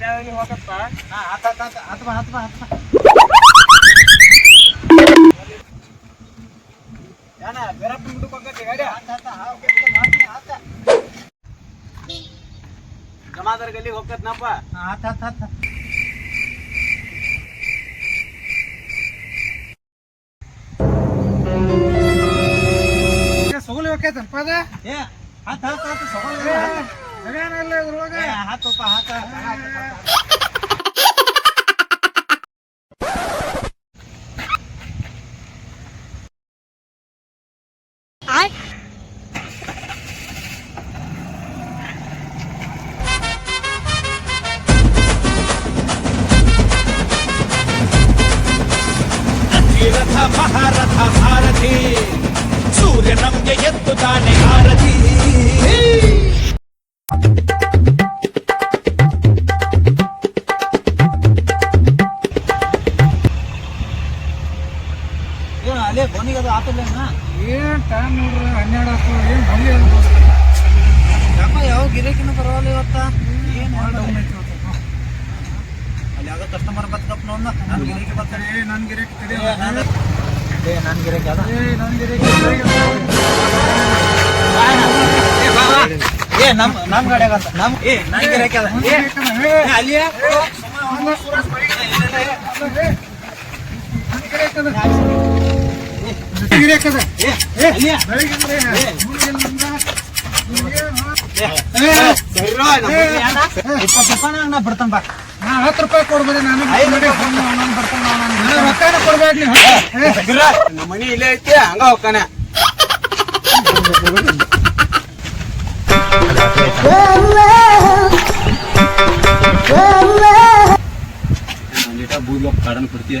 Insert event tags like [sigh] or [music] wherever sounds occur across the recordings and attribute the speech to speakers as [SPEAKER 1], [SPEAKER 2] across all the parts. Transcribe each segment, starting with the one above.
[SPEAKER 1] ಗಲ್ಲಿ ಹೋಗತ್ತ
[SPEAKER 2] ಹಾ ಆತ ಆತ ಆತ ಆತ ಬಾ ಆತ ಬಾ ಆತ ಬಾ
[SPEAKER 1] ಏನ ಬೇರಪ್ಪ ಮುಂದಕ್ಕೆ ಹೋಗತ್ತೆ ಗಾಡಿ ಜಮಾದಾರ್ ಗಲ್ಲಿ ಹೋಗತ್ನಪ್ಪ
[SPEAKER 2] ಆತ ಆತ ಆತ
[SPEAKER 1] ಸೊಗಲಿ ಹೋಗೈತಪ್ಪ ಅದ
[SPEAKER 2] ಏ ಆತ ಆತ ಆತ ಸೊಗಲ್
[SPEAKER 1] ಅದೇನಲ್ಲ ಇದ್ರೊಳಗ
[SPEAKER 2] ಏ ಹಾತಪ್ಪ ಹಾತ
[SPEAKER 3] ರಥ ಮಹಾರಥ ಸಾರಥಿ ಸೂರ್ಯ ನಮ್ಗೆ ಎತ್ತುತ್ತಾನೆ ಆರತಿ
[SPEAKER 2] ಏನು
[SPEAKER 1] ನೋಡ್ರಿ ಹನ್ನೆರಡು ಏನು ಬಂದಿ ಅದು
[SPEAKER 2] ಯಾಕ ಯಾವ ಗಿರಾಕಿನ ಪರವಾಗಿಲ್ಲ ಇವತ್ತ? ಏನು ಅಲ್ಲಿ ಯಾವ್ದೋ ಕಸ್ಟಮರ್ ಬರ್ತಪ್ಪ ನನ್ನ ಗಿರಾಕಿ ಬರ್ತಾರೆ
[SPEAKER 1] ಏ ನನ್ ಗಿರಾಕಿ ತಡಿ.
[SPEAKER 2] ಏ ನನ್ನ ನನ್ನ ಗಿರಾಕಿ ಅದ.
[SPEAKER 1] ಏ ನನ್ ಗಿರಾಕಿ
[SPEAKER 2] ಏ ನಮ್ಮ ನಮ್ ಗಾಡಿಯಾಗ ಅಂತ ಏ ನನ್ನ ಗಿರಾಕಿ ಅದ. ಅಲ್ಲಿಯೇ? ಏ ಅಲ್ಲಿ ಬಿಡ್ತಾನ ಬಾ
[SPEAKER 1] ನಾ ಹತ್ತು ರೂಪಾಯಿ ಕೊಡ್ಬೋದು ನಾನು ರೊಕ್ಕನ ಕೊಡ್ಬೇಡ
[SPEAKER 3] ನಮ್ಮ ಮನಿ ಇಲ್ಲೇ ಐತಿ ಹಂಗ ಹೋಗ್ತಾನೆ ಬೂದ್ಲ ಕಾಡನ್ ಕೊಡ್ತೀಯ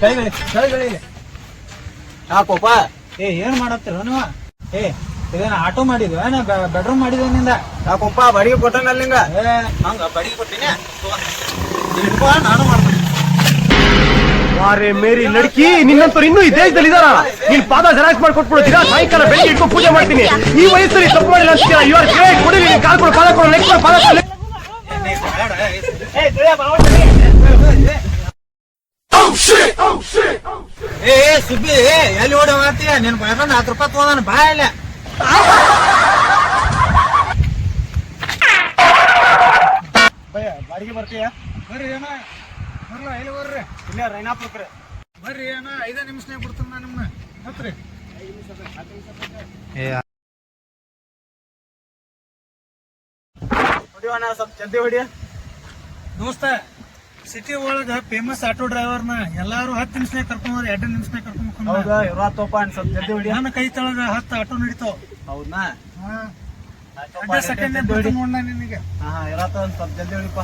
[SPEAKER 2] ಕೈಗಳಿ ಕೈಗಳಿ
[SPEAKER 3] ಯಾಕೋಪ
[SPEAKER 2] ಏ ಏನ್ ಮಾಡತ್ತೀರ ನೀವ ಏ ಇದನ್ನ ಆಟೋ ಮಾಡಿದ್ವ ಏನ ಬೆಡ್ರೂಮ್ ಮಾಡಿದ್ವ ನಿಂದ
[SPEAKER 3] ಯಾಕೋಪ ಬಾಡಿಗೆ ಕೊಟ್ಟನಲ್ಲ ನಿಂಗ
[SPEAKER 2] ಏ ಹಂಗ ಬಡಿಗೆ ಕೊಟ್ಟಿನಿ ನಾನು ಮಾಡ್ತೀನಿ
[SPEAKER 4] ವಾರೆ ಮೇರಿ ಲಡ್ಕಿ ನಿನ್ನಂತವ್ರು ಇನ್ನೂ ಈ ದೇಶದಲ್ಲಿ ಇದಾರ ನೀನ್ ಪಾದ ಜೆರಾಕ್ಸ್ ಮಾಡಿ ಕೊಟ್ಬಿಡ್ತೀರಾ ಸಾಯಂಕಾಲ ಬೆಳಿಗ್ಗೆ ಇಟ್ಕೊಂಡು ಪೂಜೆ ಮಾಡ್ತೀನಿ ಈ ವಯಸ್ಸಲ್ಲಿ ತಪ್ಪು ಮಾಡಿಲ್ಲ ಅಂತೀರಾ ಯು ಆರ್ ಗ್ರೇಟ್ ಕೊಡಿ ನೀನ್ ಕಾಲ್ ಕೊಡು ಪಾದ ಕೊಡು ನೆಕ್ಸ್ಟ್ ಪಾದ ಕೊಡು
[SPEAKER 2] ಏ ಸುಬ್ಬಿ ಎಲ್ಲಿ ಓಡಿ ಹೋಗತ್ತೀಯ ನಿನ್ ಬಾಯ್ಕೊಂಡ್ ಹತ್ತು ರೂಪಾಯಿ ತಗೋದಾನ ಬಾ ಇಲ್ಲ.
[SPEAKER 1] ಬಾಡಿಗೆ ಬರ್ತೀಯ? ಬರ್ರಿ ಏನ ಬರ್ಲ ಎಲ್ಲಿ ಬರ್ರಿ?
[SPEAKER 3] ಇಲ್ಲೇ ರೈನಾಪುರ
[SPEAKER 1] ಬರ್ರಿ ಏನ ಐದೇ ನಿಮಿಷನಾಗ ಬಿಡ್ತೀನಿ ನಾ ನಿಮ್ಮನ್ನ ಹತ್ರಿ.
[SPEAKER 3] ಹೊಡಿಯೋಣ ಸ್ವಲ್ಪ ಜಲ್ದಿ ಹೊಡಿಯ
[SPEAKER 1] ದೋಸ್ತ ಸಿಟಿ ಒಳಗ ಫೇಮಸ್ ಆಟೋ ಡ್ರೈವರ್ನ ಎಲ್ಲಾರು ಹತ್ತು ನಿಮಿಷನಾಗ ಕರ್ಕೊಂಡ್ ಎರಡು ನಿಮಿಷನಾಗ ಕರ್ಕೊಂಡ್
[SPEAKER 3] ಹೌದಾ? ಜಲ್ದಿ
[SPEAKER 1] ನನ್ನ ಕೈ ತಳಗ ಹತ್ತು ಆಟೋ ನಡೀತಾವ
[SPEAKER 3] ಹೌದಾ
[SPEAKER 1] ಅಡ್ಡ ಸೆಕೆಂಡ್ ನೋಡ ನಿನಗೆ.
[SPEAKER 3] ಹಾ ಇರತ್ತ ಒಂದ್ ಸ್ವಲ್ಪ ಜಲ್ದಿ ಹೊಡಿಪ್ಪ.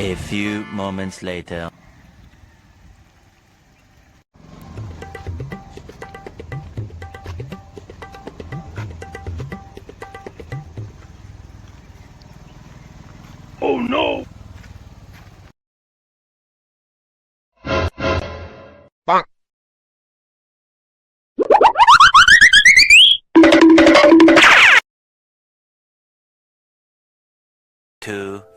[SPEAKER 5] A few moments later.
[SPEAKER 1] Oh, Two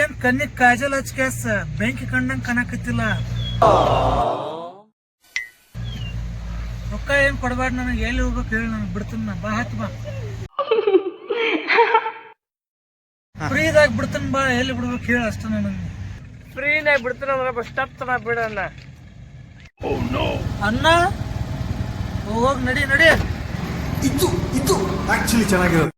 [SPEAKER 1] ಏನ್ ಕಣ್ಣಿಗ್ ಕಾಜಲ್ ಹಚ್ಕ್ಯಾಸ ಬೆಂಕಿ ಕಂಡಂಗ್ ಕಾಣಕತ್ತಿಲ್ಲ. ರೊಕ್ಕ ಏನ್ ಕೊಡಬೇಡ ನನಗೆ? ಎಲ್ಲಿ ಹೋಗ್ಬೇಕು ಹೇಳಿ ನನಗೆ ಬಿಡ್ತೀನಿ ನಾ. ಬಾ ಹತ್ ಬಾ. [laughs] ಫ್ರೀದಾಗ ಬಿಡ್ತೀನಿ ಬಾ. ಎಲ್ಲಿ ಬಿಡ್ಬೇಕು ಹೇಳಿ ಅಷ್ಟ ನನಗೆ.
[SPEAKER 3] ಫ್ರೀನಾಗ ಬಿಡ್ತೀನಿ ಅಂದ್ರೆ ಬಸ್ ಸ್ಟಾಪ್ ತನ ಬಿಡಣ್ಣ
[SPEAKER 1] ಅನ್ನ ಹೋಗ್ ನಡಿ ನಡಿ.
[SPEAKER 6] ಇದು ಇದು ಆಕ್ಚುಲಿ ಚೆನ್ನಾಗಿರೋದು.